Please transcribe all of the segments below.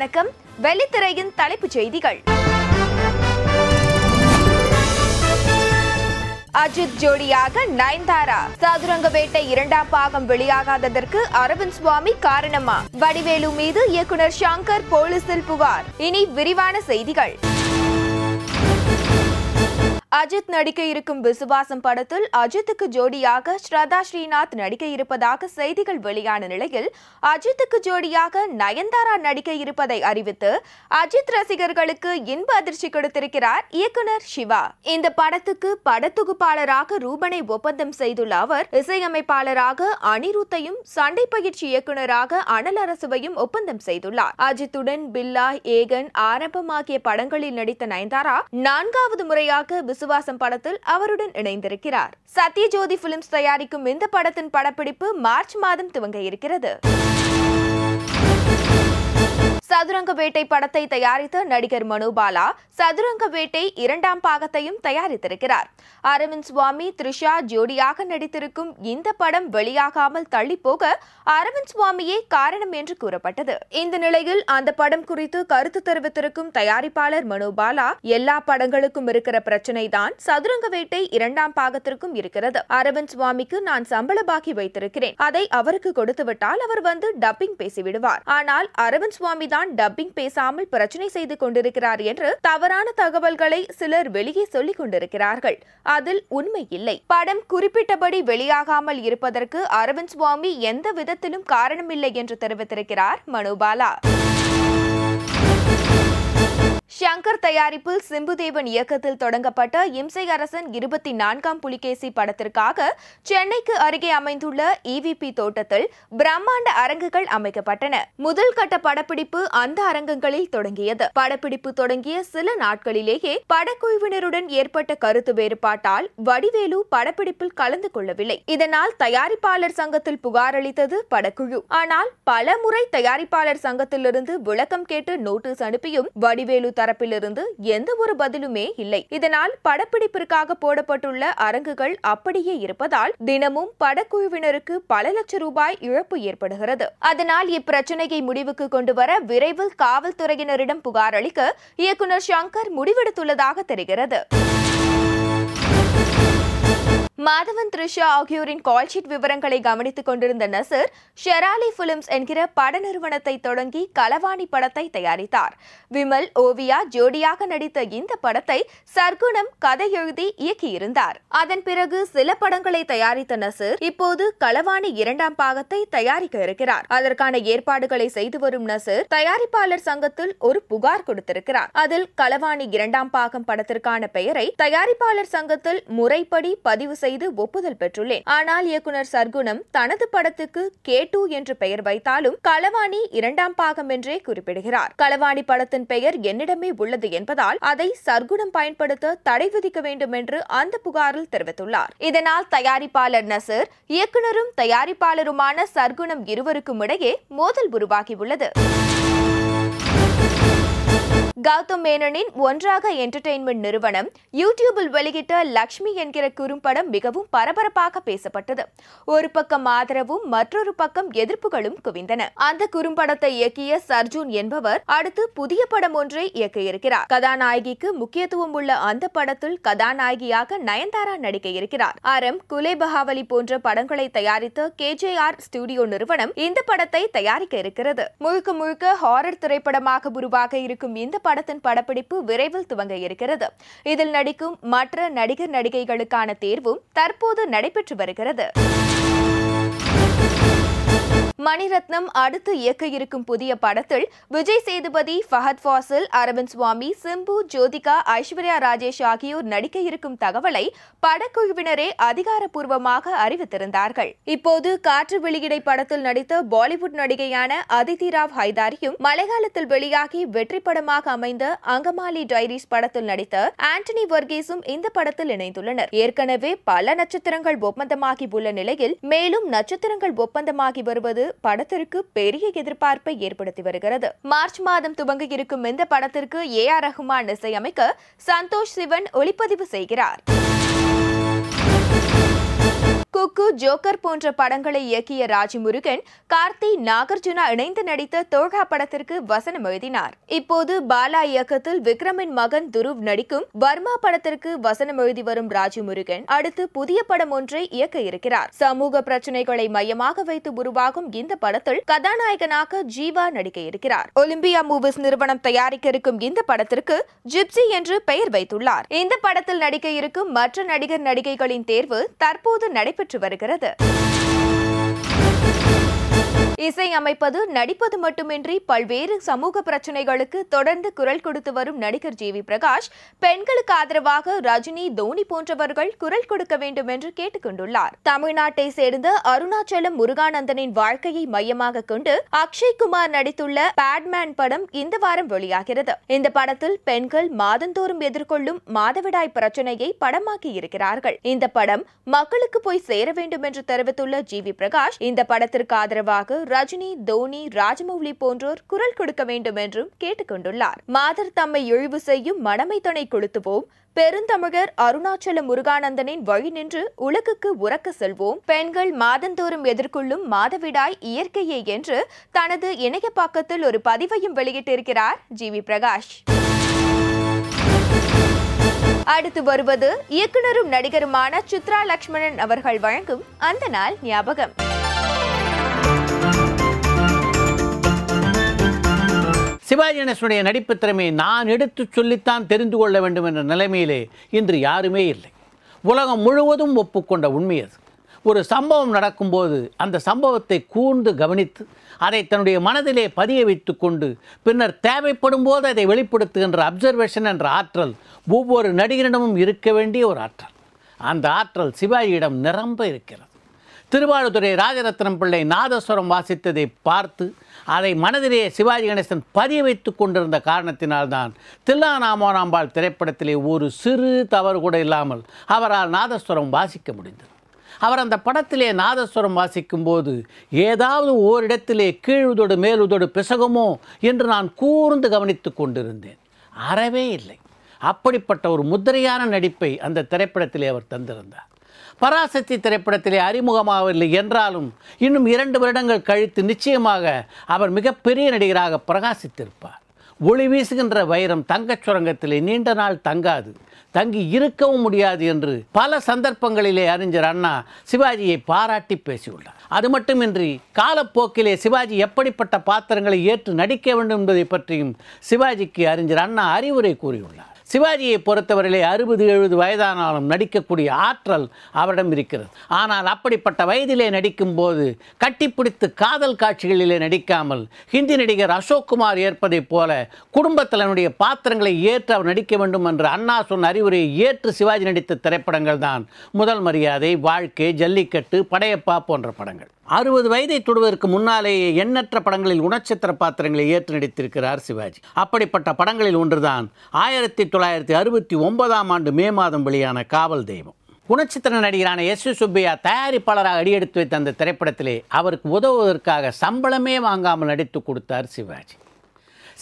வணக்கம். வெள்ளித்திரையின் தலைப்புச் செய்திகள். அஜித் ஜோடியாக நயன்தாரா. சதுரங்க வேட்டை இரண்டாம் பாகம் வெளியாகாததற்கு அரவிந்த் சுவாமி காரணமா? வடிவேலு மீது இயக்குனர் சங்கர் போலீசில் புகார். இனி விரிவான செய்திகள். அஜித் நடிக்க இருக்கும் விசுவாசம் படத்தில் அஜித்துக்கு ஜோடியாக ஸ்ரதா ஸ்ரீநாத் நடிக்க இருப்பதாக செய்திகள் வெளியான நிலையில் அஜித்துக்கு ஜோடியாக நயன்தாரா நடிக்க இருப்பதை அறிவித்து அஜித் ரசிகர்களுக்கு இன்ப அதிர்ச்சி கொடுத்திருக்கிறார் இயக்குனர் சிவா. இந்த படத்துக்கு படத்தொகுப்பாளராக ரூபனை ஒப்பந்தம் செய்துள்ள அவர் இசையமைப்பாளராக அனிருத்தையும் சண்டை பயிற்சி இயக்குனராக அனல் அரசுவையும் ஒப்பந்தம் செய்துள்ளார். அஜித்துடன் பில்லா ஏகன் ஆரம்பம் ஆகிய படங்களில் நடித்த நயன்தாரா நான்காவது முறையாக விசுவாசம் படத்தில் அவருடன் இணைந்திருக்கிறார். சத்யஜோதி பிலிம்ஸ் தயாரிக்கும் இந்த படத்தின் படப்பிடிப்பு மார்ச் மாதம் துவங்க இருக்கிறது. சதுரங்க வேட்டை படத்தை தயாரித்த நடிகர் மனுபாலா சதுரங்க வேட்டை இரண்டாம் பாகத்தையும் தயாரித்திருக்கிறார். அரவிந்த் சுவாமி த்ரிஷா ஜோடியாக நடித்திருக்கும் இந்த படம் வெளியாகாமல் தள்ளிப்போக அரவிந்த் சுவாமியே காரணம் என்று கூறப்பட்டது. இந்த நிலையில் அந்த படம் குறித்து கருத்து தெரிவித்திருக்கும் தயாரிப்பாளர் மனுபாலா எல்லா படங்களுக்கும் இருக்கிற பிரச்சனை தான் சதுரங்க வேட்டை இரண்டாம் பாகத்திற்கும் இருக்கிறது. அரவிந்த் சுவாமிக்கு நான் சம்பள பாக்கி வைத்திருக்கிறேன். அதை அவருக்கு கொடுத்து விட்டால் அவர் வந்து டப்பிங் பேசிவிடுவார். ஆனால் அரவிந்த் சுவாமி தான் டப்பிங் பேசாமல் பிரச்சனை செய்து கொண்டிருக்கிறார் என்று தவறான தகவல்களை சிலர் வெளியே சொல்லிக் கொண்டிருக்கிறார்கள். அதில் உண்மை இல்லை. படம் குறிப்பிட்டபடி வெளியாகாமல் இருப்பதற்கு அரவிந்த் சுவாமி எந்த விதத்திலும் காரணமில்லை என்று தெரிவித்திருக்கிறார் மனோபாலா ஷங்கர் தயாரிப்பில் சிம்புதேவன் இயக்கத்தில் தொடங்கப்பட்ட இம்சை அரசன் இருபத்தி நான்காம் புலிகேசி படத்திற்காக சென்னைக்கு அருகே அமைந்துள்ள இவிபி தோட்டத்தில் பிரம்மாண்ட அரங்குகள் அமைக்கப்பட்டன. முதல் கட்ட படப்பிடிப்பு அந்த அரங்கங்களில் தொடங்கியது. படப்பிடிப்பு தொடங்கிய சில நாட்களிலேயே படக்குழுவினருடன் ஏற்பட்ட கருத்து வேறுபாட்டால் வடிவேலு படப்பிடிப்பில் கலந்து கொள்ளவில்லை. இதனால் தயாரிப்பாளர் சங்கத்தில் புகார் அளித்தது படக்குழு. ஆனால் பல முறை தயாரிப்பாளர் சங்கத்திலிருந்து விளக்கம் கேட்டு நோட்டீஸ் அனுப்பியும் வடிவேலு தரப்பிலிருந்து எந்த ஒரு பதிலுமே இல்லை. இதனால் படப்பிடிப்பிற்காக போடப்பட்டுள்ள அரங்குகள் அப்படியே இருப்பதால் தினமும் படக்குழுவினருக்கு பல லட்சம் ரூபாய் இழப்பு ஏற்படுகிறது. அதனால் இப்பிரச்சனையை முடிவுக்கு கொண்டு வர விரைவில் காவல்துறையினரிடம் புகார் அளிக்க இயக்குனர் சங்கர் முடிவெடுத்துள்ளதாக தெரிகிறது. மாதவன் த்ரிஷா ஆகியோரின் கால்ஷீட் விவரங்களை கவனித்துக் கொண்டிருந்த நசர் ஷெராலி பிலிம்ஸ் என்கிற பட நிறுவனத்தை தொடங்கி களவாணி படத்தை தயாரித்தார். விமல் ஓவியா ஜோடியாக நடித்த இந்த படத்தை சர்க்குணம் கதை எழுதி இயக்கியிருந்தார். அதன் பிறகு சில படங்களை தயாரித்த நசர் இப்போது களவாணி இரண்டாம் பாகத்தை தயாரிக்க இருக்கிறார். அதற்கான ஏற்பாடுகளை செய்து வரும் நசர் தயாரிப்பாளர் சங்கத்தில் ஒரு புகார் கொடுத்திருக்கிறார். அதில் களவாணி இரண்டாம் பாகம் படத்திற்கான பெயரை தயாரிப்பாளர் சங்கத்தில் முறைப்படி பதிவு செய்து ஒப்புதல் பெற்றுள்ளேன். ஆனால் இயக்குனர் சர்க்குணம் தனது படத்துக்கு கே டூ என்று பெயர் வைத்தாலும் களவாணி இரண்டாம் பாகம் என்றே குறிப்பிடுகிறார். களவாணி படத்தின் பெயர் என்னிடமே உள்ளது என்பதால் அதை சர்க்குணம் பயன்படுத்த தடை விதிக்க வேண்டும் என்று அந்த புகாரில் தெரிவித்துள்ளார். இதனால் தயாரிப்பாளர் நசர் இயக்குனரும் தயாரிப்பாளருமான சர்க்குணம் இருவருக்கும் இடையே மோதல் உருவாகியுள்ளது. கௌதம் மேனனின் ஒன்றாக என்டர்டெயின்மெண்ட் நிறுவனம் யூடியூபில் வெளியிட்ட லக்ஷ்மி என்கிற குறும்படம் மிகவும் பரபரப்பாக பேசப்பட்டது. ஒரு பக்கம் ஆதரவும் மற்றொரு பக்கம் எதிர்ப்புகளும் குவிந்தன. அந்த குறும்படத்தை இயக்கிய சர்ஜூன் என்பவர் அடுத்து புதிய படம் ஒன்றை இயக்க இருக்கிறார் கதாநாயகிக்கு முக்கியத்துவம் உள்ள அந்த படத்தில் கதாநாயகியாக நயன்தாரா நடிக்க இருக்கிறார் அறம் குலே பகாவலி போன்ற படங்களை தயாரித்த கேஜேஆர் ஸ்டுடியோ நிறுவனம் இந்த படத்தை தயாரிக்க இருக்கிறது. முழுக்க முழுக்க ஹாரர் திரைப்படமாக உருவாக இருக்கும் இந்த படத்தின் படப்பிடிப்பு விரைவில் துவங்க இருக்கிறது. இதில் நடிக்கும் மற்ற நடிகர் நடிகைகளுக்கான தேர்வும் தற்போது நடைபெற்று வருகிறது. மணிரத்னம் அடுத்து இயக்க இருக்கும் புதிய படத்தில் விஜய் சேதுபதி ஃபஹத் ஃபாசில் அரவிந்த் சுவாமி சிம்பு ஜோதிகா ஐஸ்வர்யா ராஜேஷ் ஆகியோர் நடிக்க இருக்கும் தகவலை படக்குழுவினரே அதிகாரப்பூர்வமாக அறிவித்திருந்தார்கள். இப்போது காற்று வெளியிடை படத்தில் நடித்த பாலிவுட் நடிகையான அதிதி ராவ் ஹைதாரியும் மலையாளத்தில் வெளியாகி வெற்றி படமாக அமைந்த அங்கமாலி டைரிஸ் படத்தில் நடித்த ஆண்டனி வர்கீஸும் இந்த படத்தில் இணைந்துள்ளனர். ஏற்கனவே பல நட்சத்திரங்கள் ஒப்பந்தமாகி உள்ள நிலையில் மேலும் நட்சத்திரங்கள் ஒப்பந்தமாகி வருவது படத்திற்கு பெரிய எதிர்பார்ப்பை ஏற்படுத்தி வருகிறது. மார்ச் மாதம் துவங்க இருக்கும் இந்த படத்திற்கு ஏ ஆர் ரஹ்மான் இசையமைக்க சந்தோஷ் சிவன் ஒளிப்பதிவு செய்கிறார். குக்கு ஜோக்கர் போன்ற படங்களை இயக்கிய ராஜமுருகன் கார்த்தி நாகார்ஜுனா இணைந்து நடித்த தோழா படத்திற்கு வசனம் எழுதினார். இப்போது பாலா இயக்கத்தில் விக்ரமின் மகன் துருவ் நடிக்கும் வர்மா படத்திற்கு வசனம் எழுதி வரும் ராஜமுருகன் அடுத்து புதிய படம் ஒன்றை இயக்க இருக்கிறார். சமூக பிரச்சனைகளை மையமாக வைத்து உருவாகும் இந்த படத்தில் கதாநாயகனாக ஜீவா நடிக்க இருக்கிறார். ஒலிம்பியா மூவிஸ் நிறுவனம் தயாரிக்க இருக்கும் இந்த படத்திற்கு ஜிப்சி என்று பெயர் வைத்துள்ளார். இந்த படத்தில் நடிக்க இருக்கும் மற்ற நடிகர் நடிகைகளின் தேர்வு தற்போது நடைபெற்று நடைபெற்று வருகிறது. இசை அமைப்பது நடிப்பது மட்டுமின்றி பல்வேறு சமூக பிரச்சனைகளுக்கு தொடர்ந்து குரல் கொடுத்து வரும் நடிகர் ஜி வி பிரகாஷ் பெண்களுக்கு ஆதரவாக ரஜினி தோனி போன்றவர்கள் குரல் கொடுக்க வேண்டும் என்று கேட்டுக் கொண்டுள்ளார். தமிழ்நாட்டை சேர்ந்த அருணாச்சலம் முருகானந்தனின் வாழ்க்கையை மையமாக கொண்டு அக்ஷய் குமார் நடித்துள்ள பேட்மேன் படம் இந்த வாரம் வெளியாகிறது. இந்த படத்தில் பெண்கள் மாதந்தோறும் எதிர்கொள்ளும் மாதவிடாய் பிரச்சனையை படமாக்கி இருக்கிறார்கள். இந்த படம் மக்களுக்கு போய் சேர வேண்டும் என்று தெரிவித்துள்ள ஜி வி பிரகாஷ் இந்த படத்திற்கு ஆதரவாக ரஜினி தோனி ராஜமௌலி போன்றோர் குரல் கொடுக்க வேண்டும் என்றும் கேட்டுக்கொண்டுள்ளார். மாதர் தம்மை இழிவு செய்யும் மனமைத்தனை கொளுத்துவோம். பெருந்தமிழர் அருணாச்சல முருகானந்தனின் வழி நின்று உலகுக்கு உறக்க செல்வோம். பெண்கள் மாதந்தோறும் எதிர்கொள்ளும் மாதவிடாய் இயற்கையே என்று தனது இணைய பக்கத்தில் ஒரு பதிவையும் வெளியிட்டிருக்கிறார் ஜி. வி. பிரகாஷ். அடுத்து வருவது இயக்குனரும் நடிகருமான சித்ரா லக்ஷ்மணன் அவர்கள் வழங்கும் அந்த நாள் ஞாபகம். சிவாஜி கணேசனுடைய நடிப்பு திறமையை நான் எடுத்து சொல்லித்தான் தெரிந்து கொள்ள வேண்டும் என்ற நிலைமையிலே இன்று யாருமே இல்லை. உலகம் முழுவதும் ஒப்புக்கொண்ட உண்மை அது. ஒரு சம்பவம் நடக்கும்போது அந்த சம்பவத்தை கூர்ந்து கவனித்து அதை தன்னுடைய மனதிலே பதிய வைத்து கொண்டு பின்னர் தேவைப்படும் போது அதை வெளிப்படுத்துகின்ற அப்சர்வேஷன் என்ற ஆற்றல் ஒவ்வொரு நடிகரிடமும் இருக்க வேண்டிய ஒரு ஆற்றல். அந்த ஆற்றல் சிவாஜியிடம் நிரம்ப இருக்கிறது. திருவாரூதுறை ராஜரத்னம் பிள்ளை நாதஸ்வரம் வாசித்ததை பார்த்து அதை மனதிலே சிவாஜி கணேசன் பதிய வைத்து கொண்டிருந்த காரணத்தினால்தான் தில்லாநாமோனாம்பாள் திரைப்படத்திலே ஒரு சிறு தவறு கூட இல்லாமல் அவரால் நாதஸ்வரம் வாசிக்க முடிந்தது. அவர் அந்த படத்திலே நாதஸ்வரம் வாசிக்கும்போது ஏதாவது ஓரிடத்திலே கீழுதொடு மேலுதொடு பிசகுமோ என்று நான் கூர்ந்து கவனித்து கொண்டிருந்தேன். அறவே இல்லை. அப்படிப்பட்ட ஒரு முத்திரையான நடிப்பை அந்த திரைப்படத்திலே அவர் தந்திருந்தார். பராசக்தி திரைப்படத்திலே அறிமுகமாகவில்லை என்றாலும் இன்னும் இரண்டு வருடங்கள் கழித்து நிச்சயமாக அவர் மிகப்பெரிய நடிகராக பிரகாசித்திருப்பார். ஒளி வீசுகின்ற வைரம் தங்கச் சுரங்கத்திலே நீண்ட நாள் தங்காது. தங்கி இருக்கவும் முடியாது என்று பல சந்தர்ப்பங்களிலே அறிஞர் அண்ணா சிவாஜியை பாராட்டி பேசியுள்ளார். அது மட்டுமின்றி காலப்போக்கிலே சிவாஜி எப்படிப்பட்ட பாத்திரங்களை ஏற்று நடிக்க வேண்டும் என்பதை பற்றியும் சிவாஜிக்கு அறிஞர் அண்ணா அறிவுரை கூறியுள்ளார். சிவாஜியை பொறுத்தவரையிலே அறுபது எழுபது வயதானாலும் நடிக்கக்கூடிய ஆற்றல் அவரிடம் இருக்கிறது. ஆனால் அப்படிப்பட்ட வயதிலே நடிக்கும்போது கட்டிப்பிடித்து காதல் காட்சிகளிலே நடிக்காமல் ஹிந்தி நடிகர் அசோக் குமார் ஏற்பதைப் போல குடும்பத்தினுடைய பாத்திரங்களை ஏற்று அவர் நடிக்க வேண்டும் என்று அண்ணா சொன்ன அறிவுரையை ஏற்று சிவாஜி நடித்த திரைப்படங்கள் தான் முதல் மரியாதை வாழ்க்கை ஜல்லிக்கட்டு படையப்பா போன்ற படங்கள். அறுபது வயதை தொடுவதற்கு முன்னாலேயே எண்ணற்ற படங்களில் குணச்சித்திர பாத்திரங்களை ஏற்று நடித்திருக்கிறார் சிவாஜி. அப்படிப்பட்ட படங்களில் ஒன்றுதான் ஆயிரத்தி தொள்ளாயிரத்தி அறுபத்தி ஒன்பதாம் ஆண்டு மே மாதம் வெளியான காவல் தெய்வம். குணச்சித்திர நடிகரான எஸ் சுப்பையா தயாரிப்பாளராக அடியெடுத்து வைத்த அந்த திரைப்படத்திலே அவருக்கு உதவுவதற்காக சம்பளமே வாங்காமல் நடித்து கொடுத்தார் சிவாஜி.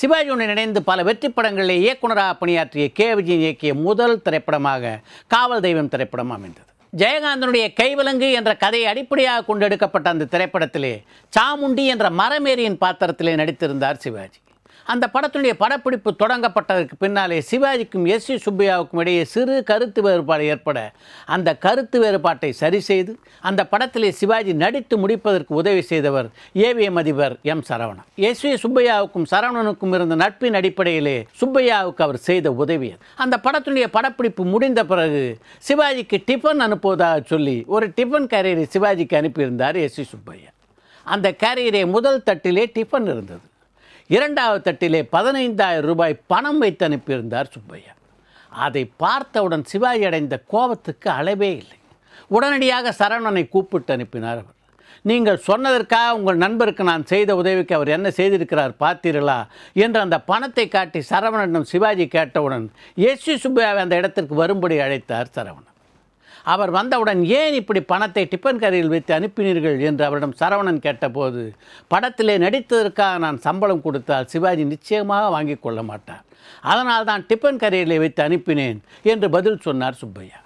சிவாஜியுடன் இணைந்து பல வெற்றி படங்களிலே இயக்குனராக பணியாற்றிய கே. விஜயன் இயக்கிய முதல் திரைப்படமாக காவல் தெய்வம் திரைப்படம் அமைந்தது. ஜெயகாந்தனுடைய கைவிலங்கு என்ற கதையை அடிப்படையாக கொண்டு எடுக்கப்பட்ட அந்த திரைப்படத்திலே சாமுண்டி என்ற மரமேரியின் பாத்திரத்திலே நடித்திருந்தார் சிவாஜி. அந்த படத்தினுடைய படப்பிடிப்பு தொடங்கப்பட்டதற்கு பின்னாலே சிவாஜிக்கும் எஸ் சி சுப்பையாவுக்கும் இடையே சிறு கருத்து வேறுபாடு ஏற்பட அந்த கருத்து வேறுபாட்டை சரி செய்து அந்த படத்திலே சிவாஜி நடித்து முடிப்பதற்கு உதவி செய்தவர் ஏவிஎம் அதிபர் எம் சரவணன். எஸ் வி சுப்பையாவுக்கும் சரவணனுக்கும் இருந்த நட்பின் அடிப்படையிலே சுப்பையாவுக்கு அவர் செய்த உதவி அந்த படத்தினுடைய படப்பிடிப்பு முடிந்த பிறகு சிவாஜிக்கு டிஃபன் அனுப்புவதாக சொல்லி ஒரு டிஃபன் கேரியரை சிவாஜிக்கு அனுப்பியிருந்தார் எஸ் வி சுப்பையா. அந்த கேரியரே முதல் தட்டிலே டிஃபன் இருந்தது. இரண்டாவது தட்டிலே பதினைந்தாயிரம் ரூபாய் பணம் வைத்து அனுப்பியிருந்தார் சுப்பையா. அதை பார்த்தவுடன் சிவாஜி அடைந்த கோபத்துக்கு அளவே இல்லை. உடனடியாக சரவணனை கூப்பிட்டு அனுப்பினார் அவர். நீங்கள் சொன்னதற்காக உங்கள் நண்பருக்கு நான் செய்த உதவிக்கு அவர் என்ன செய்திருக்கிறார் பார்த்தீர்களா? என்று அந்த பணத்தை காட்டி சரவணனிடம் சிவாஜி கேட்டவுடன் எஸ் சி சுப்பையாவை அந்த இடத்திற்கு வரும்படி அழைத்தார் சரவணன். அவர் வந்தவுடன் ஏன் இப்படி பணத்தை டிஃபன் கரையில் வைத்து அனுப்பினீர்கள் என்று அவரிடம் சரவணன் கேட்டபோது படத்திலே நடித்ததற்காக நான் சம்பளம் கொடுத்தால் சிவாஜி நிச்சயமாக வாங்கி கொள்ள மாட்டார். அதனால் தான் டிஃபன் கரையிலே வைத்து அனுப்பினேன் என்று பதில் சொன்னார் சுப்பையா.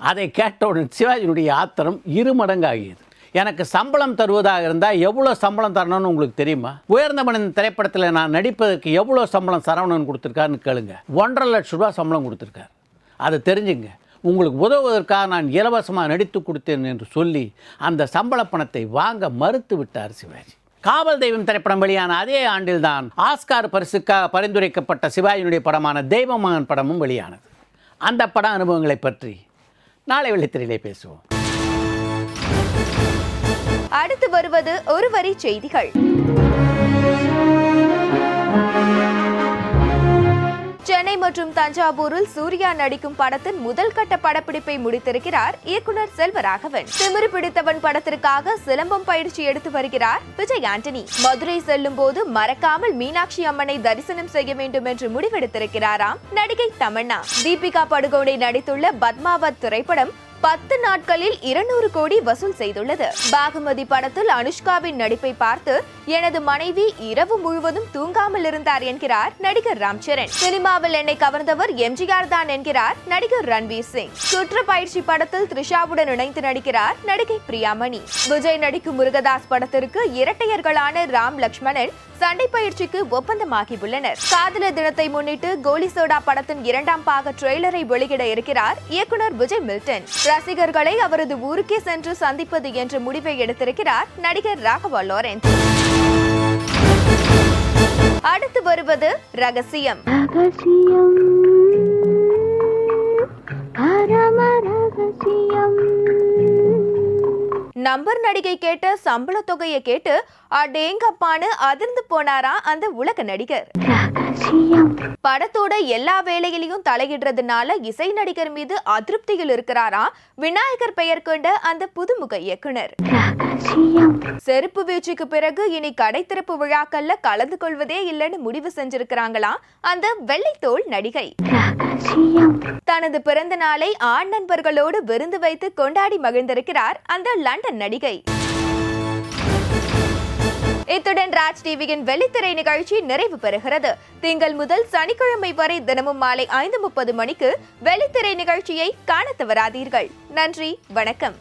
அதை கேட்டவுடன் சிவாஜியினுடைய ஆத்திரம் இரு மடங்காகியது. எனக்கு சம்பளம் தருவதாக இருந்தால் எவ்வளோ சம்பளம் தரணும்னு உங்களுக்கு தெரியுமா? உயர்ந்த மனிதன் திரைப்படத்தில் நான் நடிப்பதற்கு எவ்வளோ சம்பளம் சரவணன் கொடுத்துருக்காருன்னு கேளுங்க. ஒன்றரை லட்ச ரூபா சம்பளம் கொடுத்துருக்காரு. அதை தெரிஞ்சுங்க. உங்களுக்கு உதவுவதற்காக நான் இலவசமாக நடித்து கொடுத்தேன் என்று சொல்லி அந்த சம்பள பணத்தை வாங்க மறுத்து விட்டார் சிவாஜி. காவல் தெய்வம் திரைப்படம் வெளியான அதே ஆண்டில்தான் ஆஸ்கார் பரிசுக்காக பரிந்துரைக்கப்பட்ட சிவாஜியினுடைய படமான தெய்வமகன் படமும் வெளியானது. அந்த பட அனுபவங்களை பற்றி நாளை வெள்ளித்திரையிலே பேசுவோம். அடுத்து வருவது ஒரு வரி செய்திகள். சென்னை மற்றும் தஞ்சாவூரில் சூர்யா நடிக்கும் படத்தின் முதல் கட்ட படப்பிடிப்பை முடித்திருக்கிறார் இயக்குனர் செல்வராகவன். திமிரு பிடித்தவன் படத்திற்காக சிலம்பம் பயிற்சி எடுத்து வருகிறார் விஜய் ஆண்டனி. மதுரை செல்லும் போது மறக்காமல் மீனாட்சி அம்மனை தரிசனம் செய்ய வேண்டும் என்று முடிவெடுத்திருக்கிறாராம் நடிகை தமன்னா. தீபிகா படுகோனே நடித்துள்ள பத்மாவத் திரைப்படம் பத்து நாட்களில் இருநூறு கோடி வசூல் செய்துள்ளது. பாகுமதி படத்தில் அனுஷ்காவின் நடிப்பை பார்த்து எனது மனைவி இரவு முழுவதும் தூங்காமல் இருந்தார் என்கிறார் நடிகர் ராம் சரண். சினிமாவில் என்னை கவர்ந்தவர் எம்ஜிஆர் தான் என்கிறார் நடிகர் ரன்வீர் சிங். சுற்றுப்பயிற்சி படத்தில் த்ரிஷாவுடன் இணைந்து நடிக்கிறார் நடிகை பிரியாமணி. விஜய் நடிக்கும் முருகதாஸ் படத்திற்கு இரட்டையர்களான ராம் லக்ஷ்மணன் சண்டை பயிற்சிக்கு ஒப்பந்தமாகி உள்ளனர் காதலர் தினத்தை முன்னிட்டு கோலி சோடா படத்தின் இரண்டாம் பாக ட்ரெய்லரை வெளியிட இருக்கிறார் இயக்குனர் விஜய் மில்டன். ரசிகர்களை அவரது ஊருக்கே சென்று சந்திப்பது என்ற முடிவை எடுத்திருக்கிறார் நடிகர் ராகவா லாரன்ஸ். அடுத்து வருவது ரகசியம். நம்பர் நடிகை கேட்ட சம்பள தொகையை கேட்டு அடேங்கப்பான்னு அதிர்ந்து போனாரா அந்த உலக நடிகர். படத்தோட எல்லா வேலையிலையும் தலையிடுறதுனால இசை நடிகர் மீது அதிருப்தியில் இருக்கிறாரா? விநாயகர் பெயர் கொண்ட அந்த புதுமுக இயக்குனர். செருப்பு வீழ்ச்சிக்கு பிறகு இனி கடை திறப்பு விழாக்கள்ல கலந்து கொள்வதே இல்லைன்னு முடிவு செஞ்சிருக்கிறாங்களா? அந்த வெள்ளைத்தோல் நடிகை. தனது பிறந்த நாளை ஆண் நண்பர்களோடு விருந்து வைத்து கொண்டாடி மகிழ்ந்திருக்கிறார் அந்த லண்டன் நடிகை. இத்துடன் ராஜ் டிவியின் வெள்ளித்திரை நிகழ்ச்சி நிறைவு பெறுகிறது. திங்கள் முதல் சனிக்கிழமை வரை தினமும் மாலை ஐந்து முப்பது மணிக்கு வெள்ளித்திரை நிகழ்ச்சியை காண தவறாதீர்கள். நன்றி வணக்கம்.